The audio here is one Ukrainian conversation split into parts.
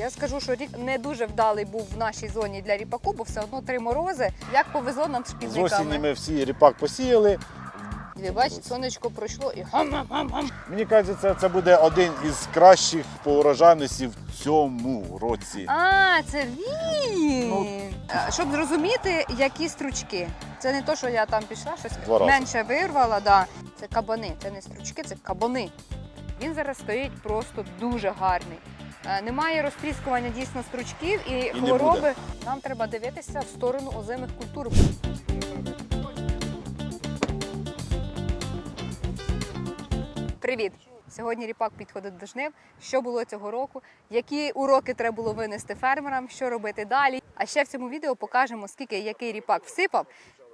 Я скажу, що рік не дуже вдалий був в нашій зоні для ріпаку, бо все одно три морози. Як повезло нам з З осені шкідниками. ми всі ріпак посіяли. Дві бач, сонечко пройшло і гам-гам-гам. Мені кажеться, це, це буде один із кращих по урожайності в цьому році. А, це він. Ну, Щоб зрозуміти, які стручки. Це не то, що я там пішла, щось Два рази. менше вирвала. Да. Це кабани, це не стручки, це кабани. Він зараз стоїть просто дуже гарний. Е, Немає розтріскування дійсно стручків і, не хвороби. Нам треба дивитися в сторону озимих культур. Привіт! Сьогодні ріпак підходить до жнив. Що було цього року? Які уроки треба було винести фермерам? Що робити далі? А ще в цьому відео покажемо, скільки який ріпак всипав.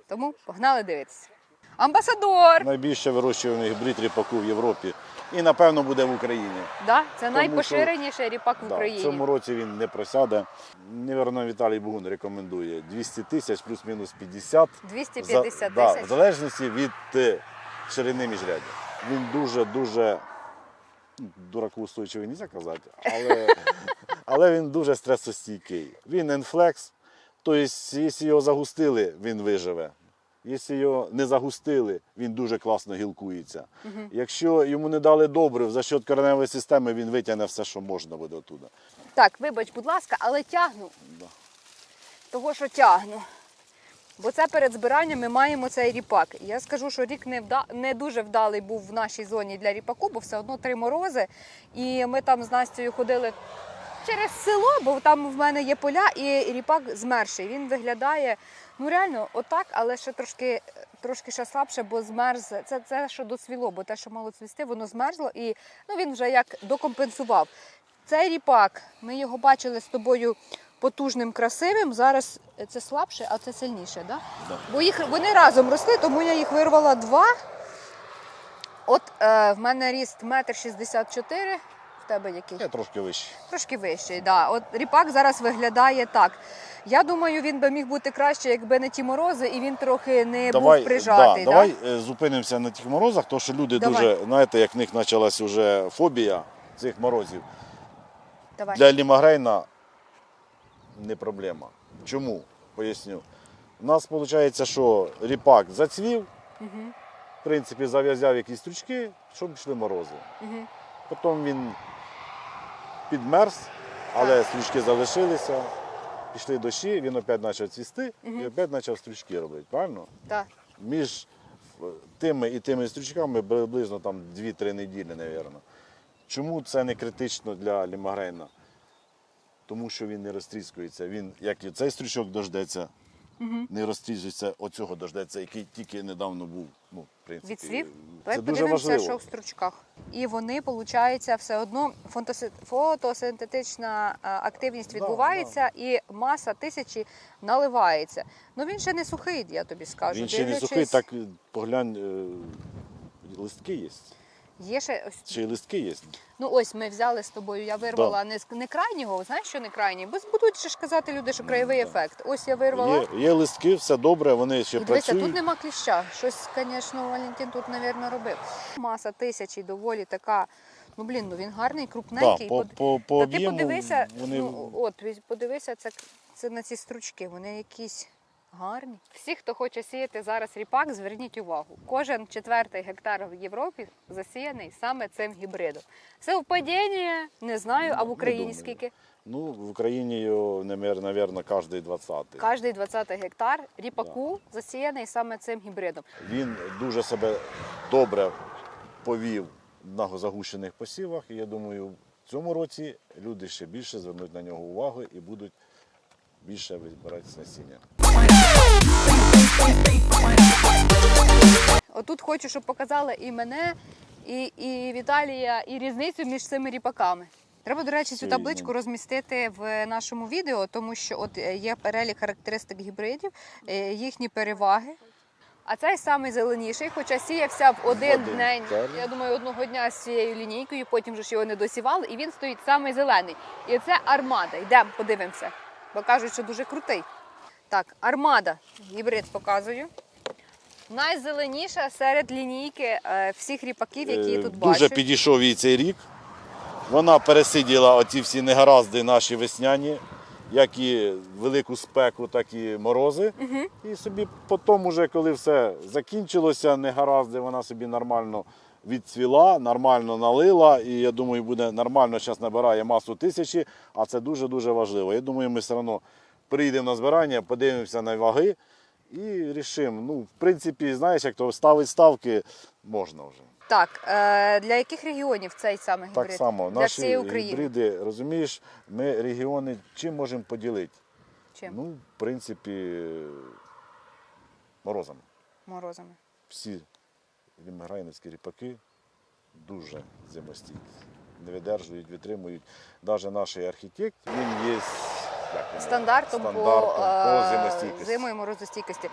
Тому погнали дивитися. Амбасадор! Найбільше вирощуваний гібрид ріпаку в Європі. І напевно буде в Україні. Да, це найпоширеніший ріпак в Да, в цьому році він не просяде. Невірно, Віталій Бугун рекомендує 200 тисяч плюс-мінус 50. 250 За- да, в залежності від е, ширини міжрядя. Він дуже-дуже ну, дураку устойчивий, не казати, але, але він дуже стресостійкий. Він енфлекс, тобто, якщо його загустили, він виживе. Якщо його не загустили, він дуже класно гілкується. Якщо йому не дали добрив, за счет кореневої системи він витягне все, що можна буде оттуда. Так, вибач, будь ласка, але тягну. Да. Того, що тягну. Бо це перед збиранням ми маємо цей ріпак. Я скажу, що рік не, вда... не дуже вдалий був в нашій зоні для ріпаку, бо все одно три морози. І ми там з Настю ходили через село, бо там в мене є поля, і ріпак змерший. Він виглядає ну реально отак, але ще трошки, трошки ще слабше, бо змерз. Це, це що доцвіло, бо те, що мало цвісти, воно змерзло і ну, він вже як докомпенсував. Цей ріпак, ми його бачили з тобою потужним, красивим. Зараз це слабше, а це сильніше, да? Да. Бо їх вони разом росли, тому я їх вирвала два. От е, в мене ріст метр шістдесят чотири. В тебе який? Я трошки вищий. Трошки вищий, да. От ріпак зараз виглядає так. Я думаю, він би міг бути краще, якби не ті морози, і він трохи не був прижатий. да, давай е, зупинимося на тих морозах, тому що люди Давай. дуже, знаєте, як в них почалась вже фобія цих морозів. Давай. Для лімагрейна не проблема. Чому? Поясню. У нас виходить, що ріпак зацвів, Угу. в принципі, зав'язав якісь стручки, щоб пішли морози. Угу. Потім він підмерз, але стручки залишилися, пішли дощі, він опять почав цвісти і опять почав стручки робити. Правильно? Так. Між е, тими і тими стрічками приблизно там 2-3 неділі, мабуть. Чому це не критично для лімагрейна? Тому що він не розтріскується. Він, як і цей стрічок дождеться, не розтріскується, оцього дождеться, який тільки недавно був. Ну, в принципі, Відсвів? Це Давай дуже подивимося, що в стручках. І вони, виходить, все одно фотосинтетична е, активність Да, відбувається і маса тисячі наливається. Ну він ще не сухий, я тобі скажу. Він ще не сухий, так е, поглянь, е, листки є. Є ще ось Чи листки є? Ну ось ми взяли з тобою, я вирвала не, з- не крайнього, знаєш, що не крайній? Бо будуть же ж казати люди, що краєвий да. ефект. Ось я вирвала. Є, є листки, все добре, вони ще Ну, Дивися, працюють. тут нема кліща. Щось, звісно, Валентин тут, мабуть, робив. Маса тисячі доволі така. Ну блін, ну він гарний, Да, крупненький. по, Под- по, по Та ти об'єму подивися, вони ну, от візь- подивися, це, це на ці стручки. Вони якісь гарні. Всі, хто хоче сіяти зараз ріпак, зверніть увагу. Кожен четвертий гектар в Європі засіяний саме цим гібридом. Совпадіння, не знаю, а в Україні скільки? Ну, в Україні мабуть, кожний 20 Кожний 20 гектар ріпаку засіяний саме цим гібридом. Він дуже себе добре повів на загущених посівах. І я думаю, в цьому році люди ще більше звернуть на нього увагу і будуть більше вибирати насіння. Отут хочу, щоб показали і мене, і, і Віталія, і різницю між цими ріпаками. Треба, до речі, цю табличку розмістити в нашому відео, тому що от е, є перелік характеристик гібридів, е, їхні переваги. А цей самий зеленіший, хоча сіявся в один, один день. термін. Я думаю, одного дня з цією лінійкою, потім вже ж його не досівали, і він стоїть самий зелений. І це армада. Йдемо, подивимося. Бо кажуть, що дуже крутий. Так, армада. Гібрид показую. Найзеленіша серед лінійки е, всіх ріпаків, які я Е, тут Дуже підійшов їй цей рік. Вона пересиділа оці всі негаразди наші весняні, як і велику спеку, так і морози. І собі потім, уже, коли все закінчилося, негаразди, вона собі нормально відцвіла, нормально налила. І я думаю, буде нормально, зараз набирає масу тисячі, а це дуже-дуже важливо. Я думаю, ми все одно прийдемо на збирання, подивимося на ваги і рішимо. Ну, в принципі, знаєш, як то ставить ставки можна вже. Так, е, для яких регіонів цей саме Так гібрид? само, для наші всієї України. гібриди, розумієш, ми регіони чим можемо поділити? Чим? Ну, в принципі, морозами. Морозами. Всі вімграйновські ріпаки дуже зимостійкі. Не видержують, витримують. Навіть наш архітект, він є він, Стандартом, по, стандартом е, зимостійкості. зиму і морозостійкості.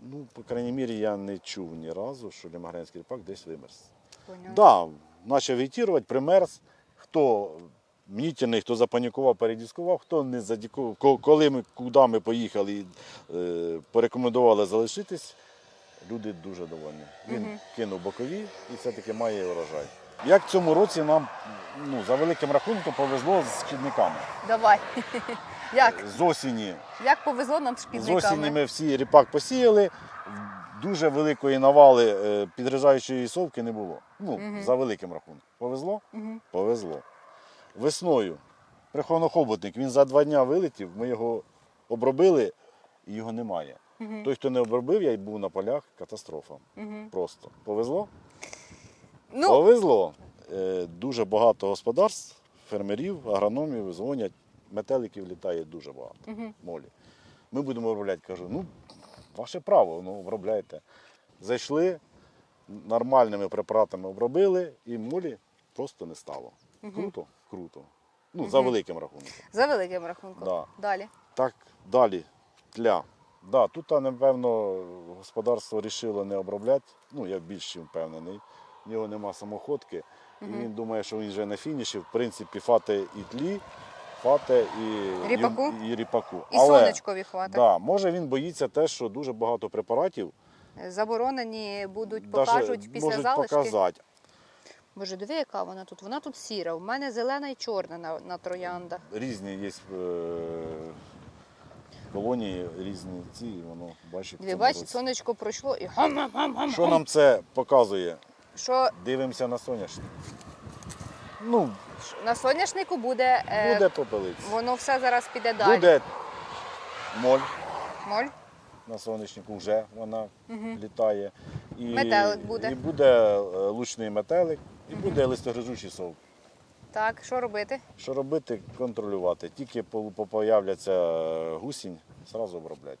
Ну, по крайній мірі, я не чув ні разу, що лімаграйнський ріпак десь вимерз. Понятно. Да, почав вегетувати, примерз. Хто мнітельний, хто запанікував, передіскував, хто не задікував. Коли ми куди ми поїхали і е, порекомендували залишитись, люди дуже довольні. Він кинув бокові і все-таки має урожай. Як в цьому році нам ну, за великим рахунком повезло з шкідниками. Давай. Як? З осені Як повезло нам з з осені ми всі ріпак посіяли, дуже великої навали е, підрижаючої совки не було. Ну, за великим рахунком. Повезло? Повезло. Весною приховано-хоботник, він за два дня вилетів, ми його обробили і його немає. Той, хто не обробив, я й був на полях, катастрофа. Просто. Повезло? Ну, Повезло. Е, Дуже багато господарств, фермерів, агрономів дзвонять, метеликів літає дуже багато. Мгм. Молі. Ми будемо обробляти. Кажу, ну, ваше право, ну обробляйте. Зайшли, нормальними препаратами обробили, і молі просто не стало. Круто? Круто. Ну, за великим рахунком. за великим рахунком. Да. Далі. Так, далі. Тля. Да, тут, напевно, господарство вирішило не обробляти. Ну, я більш чим впевнений. В нього нема самоходки. І він думає, що він вже на фініші. В принципі, фате і тлі, фате і Ріпаку? І, і ріпаку. І сонечкові хватить. Да, може він боїться те, що дуже багато препаратів Заборонені будуть, покажуть після можуть залишки. показати. Боже, диви, яка вона тут. Вона тут сіра. У мене зелена і чорна на, на трояндах. Різні є е, колонії, різні ці, і воно бачить. в Диви, цьому сонечко пройшло і гам-гам-гам-гам. Що нам це показує? Що Дивимося на соняшник. Ну, на соняшнику буде, е, буде попелиць. воно все зараз піде далі. Буде моль Моль. на соняшнику вже вона літає. І, Метелик буде. І буде е, лучний метелик, і буде листогрижучий сов. Так, що робити? Що робити? Контролювати. Тільки по- по- появляться е, гусінь, одразу обробляти.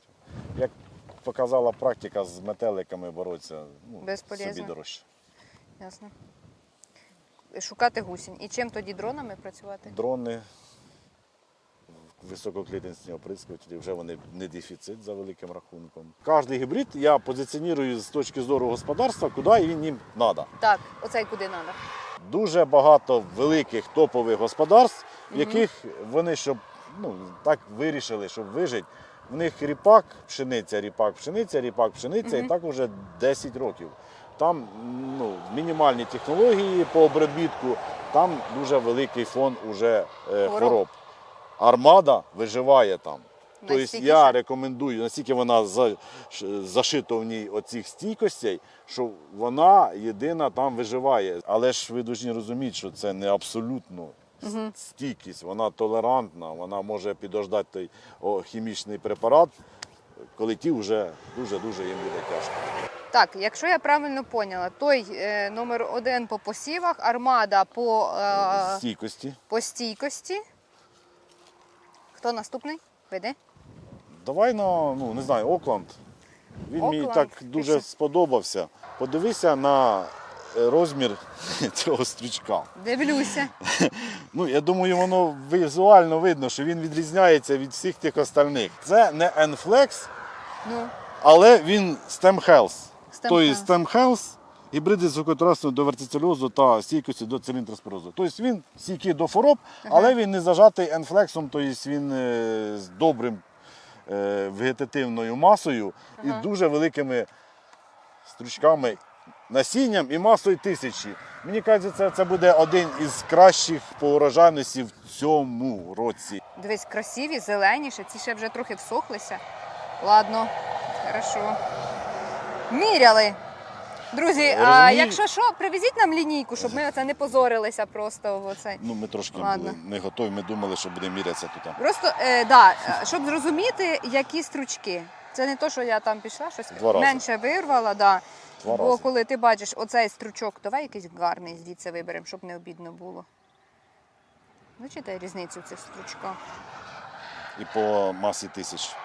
Як показала практика з метеликами боротися, ну, Безполезно. собі дорожче. Ясно. Шукати гусінь. І чим тоді дронами працювати? Дрони, висококлітинські оприскувачі, вже вони не дефіцит за великим рахунком. Кожний гібрид я позиціоную з точки зору господарства, куди він їм треба. Так, оцей куди треба. Дуже багато великих топових господарств, в яких вони, щоб ну, так вирішили, щоб вижити. В них ріпак, пшениця, ріпак, пшениця, ріпак, пшениця, і так вже 10 років. Там ну, мінімальні технології по обробітку, там дуже великий фон уже е, Хвороб. хвороб. Армада виживає там. Тобто Настільки я рекомендую, наскільки вона за- ш- зашита в ній оцих стійкостей, що вона єдина там виживає. Але ж ви повинні розуміти, що це не абсолютно с- стійкість, вона толерантна, вона може підождати той о, хімічний препарат, коли ті вже дуже-дуже їм буде тяжко. Так, якщо я правильно поняла, той е, номер один по посівах, армада по, е, Стійкості. по стійкості. Хто наступний? Веди. Давай на, ну не знаю, Окланд. Він мені так дуже що? сподобався. Подивися на е, розмір цього стрічка. Дивлюся. Ну, я думаю, воно візуально видно, що він відрізняється від всіх тих остальних. Це не Enflex, Ну, але він STEM Health. Тобто. STEM гібриди з високотрасної до вертицельозу та стійкості до циліндроспорозу. Тобто він стійкий до хвороб, але він не зажатий енфлексом, тобто він е, з добрим е, вегетативною масою і дуже великими стручками насінням і масою тисячі. Мені кажеться, це, це буде один із кращих по урожайності в цьому році. Дивись, красиві, зелені, ще ці ще вже трохи всохлися. Ладно, хорошо. Міряли. Друзі, а Розумію. якщо що, привезіть нам лінійку, щоб ми оце не позорилися просто в оцей. Ну, ми трошки Ладно. були не готові, ми думали, що будемо мірятися тут. Просто е, да, е, щоб зрозуміти, які стручки. Це не то, що я там пішла, щось Два рази. менше вирвала, да. Два Бо рази. коли ти бачиш оцей стручок, давай якийсь гарний звідси виберемо, щоб не обідно було. Бачите різницю в цих стручках? І по масі тисяч.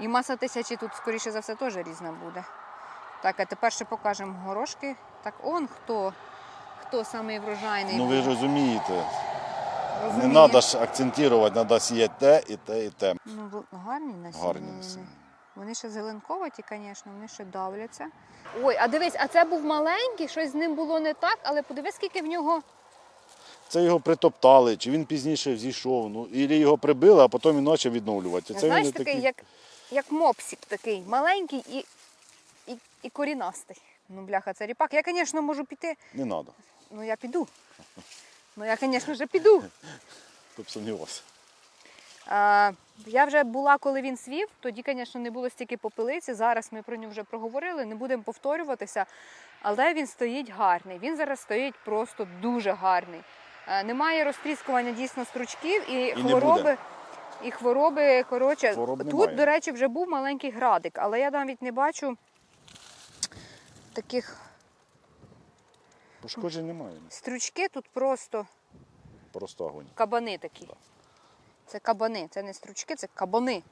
І маса тисячі тут, скоріше за все, теж різна буде. Так, а тепер ще покажемо горошки. Так он хто? Хто самий врожайний? Ну ви розумієте, не треба ж акцентувати, треба сіяти те і те, і те. Ну, гарні насіння. Гарні насіння. Вони ще зеленковаті, звісно, вони ще давляться. Ой, а дивись, а це був маленький, щось з ним було не так, але подивись, скільки в нього. Це його притоптали, чи він пізніше зійшов, ну, і його прибили, а потім він почав відновлюватися. Це Знаєш, він такий, як, як мопсик такий, маленький і, і, і корінастий. Ну, бляха, це ріпак. Я, звісно, можу піти. Не треба, Ну, я піду. Ну, я, звісно ж, піду. хто б сумнівався. А, я вже була, коли він свів, тоді, звісно, не було стільки попелиці. Зараз ми про нього вже проговорили, не будемо повторюватися. Але він стоїть гарний. Він зараз стоїть просто дуже гарний. Е, Немає розтріскування дійсно стручків і, не хвороби. І хвороби, коротше, Хвороб тут, до речі, вже був маленький градик, але я навіть не бачу таких Пошкоджень немає, стручки тут просто просто огонь. Кабани такі. Це кабани, це не стручки, це кабани.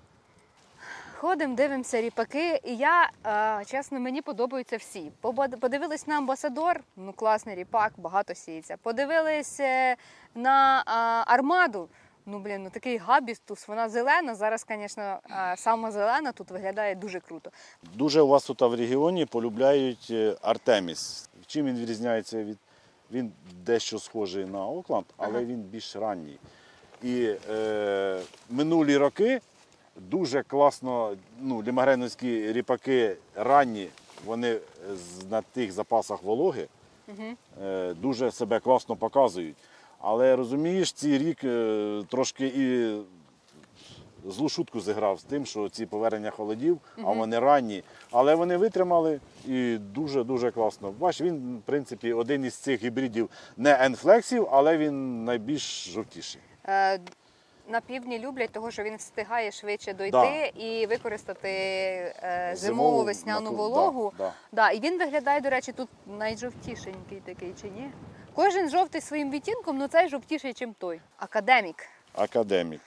Ходимо, дивимося ріпаки, і я, е, чесно, мені подобаються всі. Побад- Подивились на амбасадор, ну класний ріпак, багато сіється. Подивились е, на е, армаду. Ну, блін, ну такий габістус, вона зелена. Зараз, звісно, е, сама зелена тут виглядає дуже круто. Дуже у вас тут в регіоні полюбляють е, Артеміс. Чим він відрізняється від. Він дещо схожий на Окланд, але Ага. він більш ранній. І е, минулі роки дуже класно, ну, лімагреновські ріпаки ранні, вони на тих запасах вологи Угу. е, дуже себе класно показують. Але розумієш, цей рік е, трошки і злу шутку зіграв з тим, що ці повернення холодів, а вони ранні. Але вони витримали і дуже-дуже класно. Бач, він, в принципі, один із цих гібридів не енфлексів, але він найбільш жовтіший. Е, на півдні люблять, того, що він встигає швидше дойти і використати е, зимову весняну вологу. да, да. Да, і він виглядає, до речі, тут найжовтішенький такий, чи ні? Кожен жовтий своїм відтінком, але цей жовтіший, ніж той. Академік. Академік.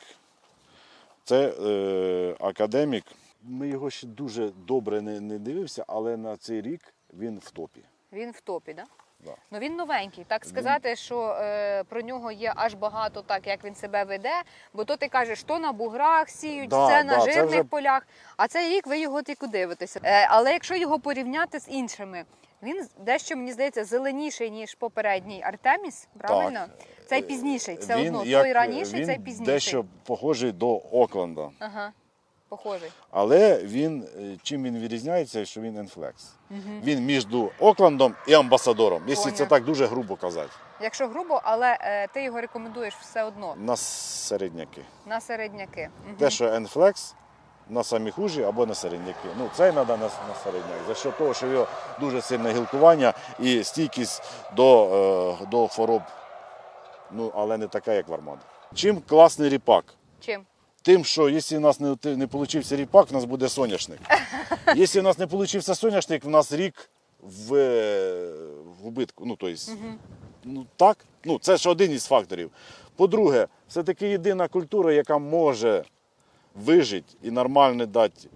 Це е, академік. Ми його ще дуже добре не, не дивився, але на цей рік він в топі. Він в топі, да? Да. Ну він новенький. Так сказати, що е, про нього є аж багато так, як він себе веде. Бо то ти кажеш, то на буграх сіють, Да, це на да, це жирних вже- полях. А цей рік ви його тільки дивитеся. Е, але якщо його порівняти з іншими, він дещо мені здається зеленіший ніж попередній Артеміс. Правильно? Так. Цей пізніший, це Він одно. як- той раніший, він цей пізніший. дещо похожий до Окленда. Ага, похожий. Але він е, чим він відрізняється, що він енфлекс. Він між Оклендом і амбасадором, якщо це Поняв. так дуже грубо казати. Якщо грубо, але е, ти його рекомендуєш все одно На середняки. на середняки. Мгм. Те, що енфлекс на самі хужі або на середняки. Ну, цей треба на, середняк. За що того, що його дуже сильне гілкування і стійкість до, е, до хвороб, ну, але не така, як в армаді. Чим класний ріпак? Чим? Тим, що якщо у нас не, не получився ріпак, у нас буде соняшник. Якщо у нас не получився соняшник, у нас рік в, е, в убитку. Ну, тобто, ну, так, ну, це ж один із факторів. По-друге, все-таки єдина культура, яка може вижити і нормально дати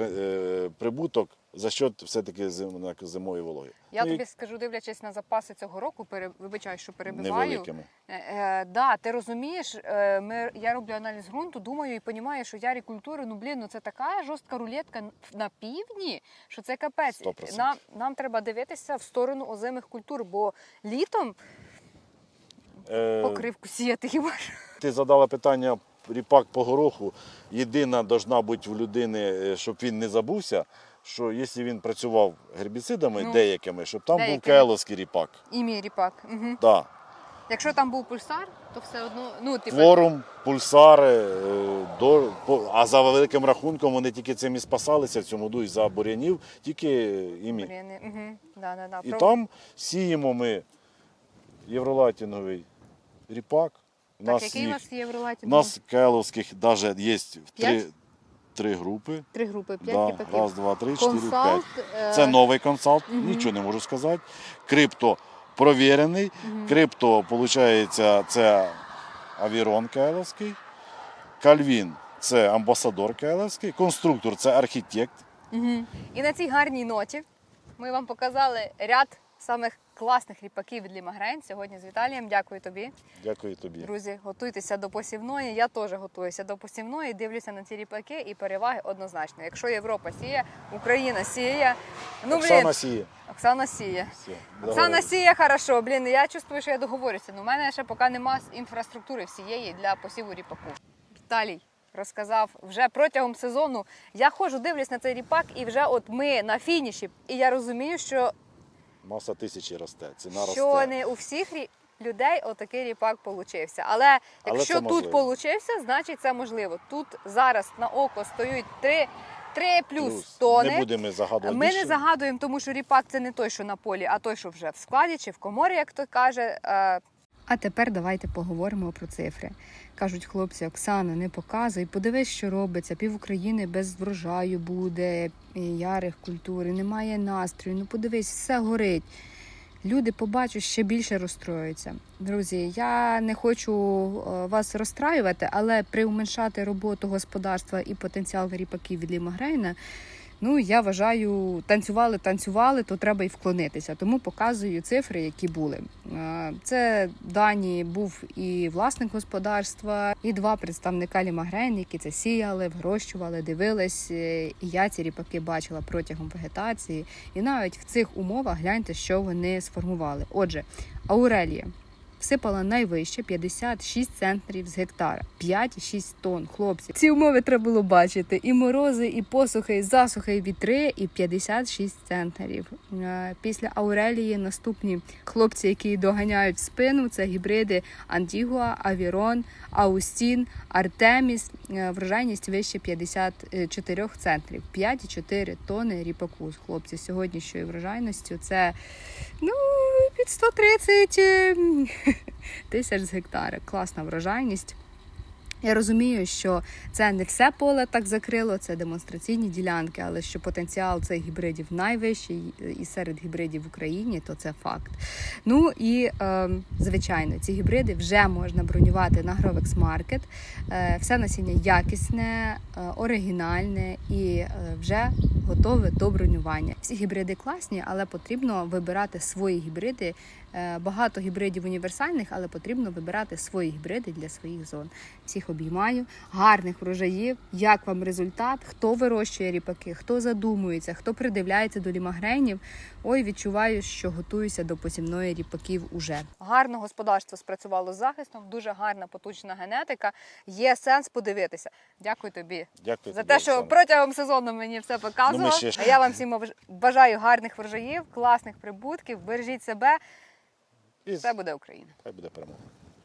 е, прибуток за счет все-таки зим, зимової вологи. Я Ну, і тобі скажу, дивлячись на запаси цього року, пере... вибачаю, що перебиваю. невеликими. Е, е, да, ти розумієш, е, ми, я роблю аналіз ґрунту, думаю і розумію, що ярі культури, ну блін, ну це така жорстка рулетка на півдні, що це капець. Нам, нам треба дивитися в сторону озимих культур, бо літом Е, покривку сіяти хіба ж. Ти задала питання ріпак по гороху. Єдина должна бути в людини, е, щоб він не забувся, що якщо він працював гербіцидами Ну, деякими, щоб там був деякими. келовський ріпак. І мій ріпак. Угу. Да. Якщо там був пульсар, то все одно. Ну, типу, Форум, пульсари, е, до, а за великим рахунком вони тільки цим і спасалися в цьому і за бурянів, тільки імі. Угу. Да, да, да. І Про- там сіємо ми євролатіновий ріпак. У Так, нас, який у їх- нас є Євролаті? у нас келовських навіть є три, П'ять? три групи. Три групи, п'ять Да, ріпаків. раз, два, три, чотири, п'ять. Консалт. е, Це новий консалт, нічого не можу сказати. Крипто провірений. Крипто, виходить, це авірон Келовський. Кальвін це амбасадор Келовський. Конструктор це архітект. І на цій гарній ноті ми вам показали ряд самих класних ріпаків від Лімагрейн сьогодні з Віталієм. Дякую тобі. Дякую тобі. Друзі, готуйтеся до посівної. Я теж готуюся до посівної, дивлюся на ці ріпаки і переваги однозначно. Якщо Європа сіє, Україна сіє. Ну, блін, Оксана сіє. Оксана сіє. Все, Оксана сіє хорошо. Блін, я чувствую, що я договорюся. Ну, у мене ще поки нема інфраструктури всієї для посіву ріпаку. Віталій розказав вже протягом сезону. Я ходжу, дивлюсь на цей ріпак, і вже от ми на фініші. І я розумію, що, Маса тисячі росте, ціна що росте. не у всіх рі- людей отакий ріпак получився. Але Але якщо це тут можливо. получився, значить це можливо. Тут зараз на око стоїть 3, 3 плюс, Плюс. тони. Не будемо загадувати. Ми не більше. загадуємо, тому що ріпак це не той, що на полі, а той, що вже в складі чи в коморі, як то каже. Е, А тепер давайте поговоримо про цифри. Кажуть хлопці, Оксана, не показуй, подивись, що робиться. Пів України без врожаю буде, ярих культур, немає настрою. Ну подивись, все горить. Люди побачать, ще більше розстроюються. Друзі, я не хочу е, вас розстраювати, але приуменшати роботу господарства і потенціал ріпаків від Лімагрейна Ну, я вважаю, танцювали, танцювали, то треба й вклонитися. Тому показую цифри, які були. Е, Це дані був і власник господарства, і два представника Лімагрейн, які це сіяли, вирощували, дивились. Е, І я ці ріпаки бачила протягом вегетації. І навіть в цих умовах гляньте, що вони сформували. Отже, Аурелія. Всипала найвище 56 центнерів з гектара, 5,6 тонн. Хлопці, ці умови треба було бачити. І морози, і посухи, і засухи, і вітри, і 56 центнерів. Е, Після Аурелії наступні хлопці, які доганяють спину, це гібриди Антігуа, Авірон, Аустін, Артеміс. Е, Врожайність вище 54 центрів, 5,4 тонни ріпаку. Хлопці сьогоднішньою врожайністю це ну під 130 ем, тисяч з гектара. Класна врожайність. Я розумію, що це не все поле так закрило, це демонстраційні ділянки, але що потенціал цих гібридів найвищий і серед гібридів в Україні, то це факт. Ну і е, звичайно, ці гібриди вже можна бронювати на Grovex Market. Е, все насіння якісне, е, оригінальне і е, вже готове до бронювання. Всі гібриди класні, але потрібно вибирати свої гібриди. Багато гібридів універсальних, але потрібно вибирати свої гібриди для своїх зон. Всіх обіймаю, гарних врожаїв. Як вам результат? Хто вирощує ріпаки, хто задумується, хто придивляється до лімагрейнів? Ой, відчуваю, що готуюся до посівної ріпаків уже. гарно господарство спрацювало з захистом, дуже гарна потужна генетика. Є сенс подивитися. Дякую тобі Дякую за тобі, те, що Оксана. протягом сезону мені все показував. Ну, ще А я вам всім бажаю гарних врожаїв, класних прибутків. Бережіть себе. І Все буде Україна. Хай буде перемога.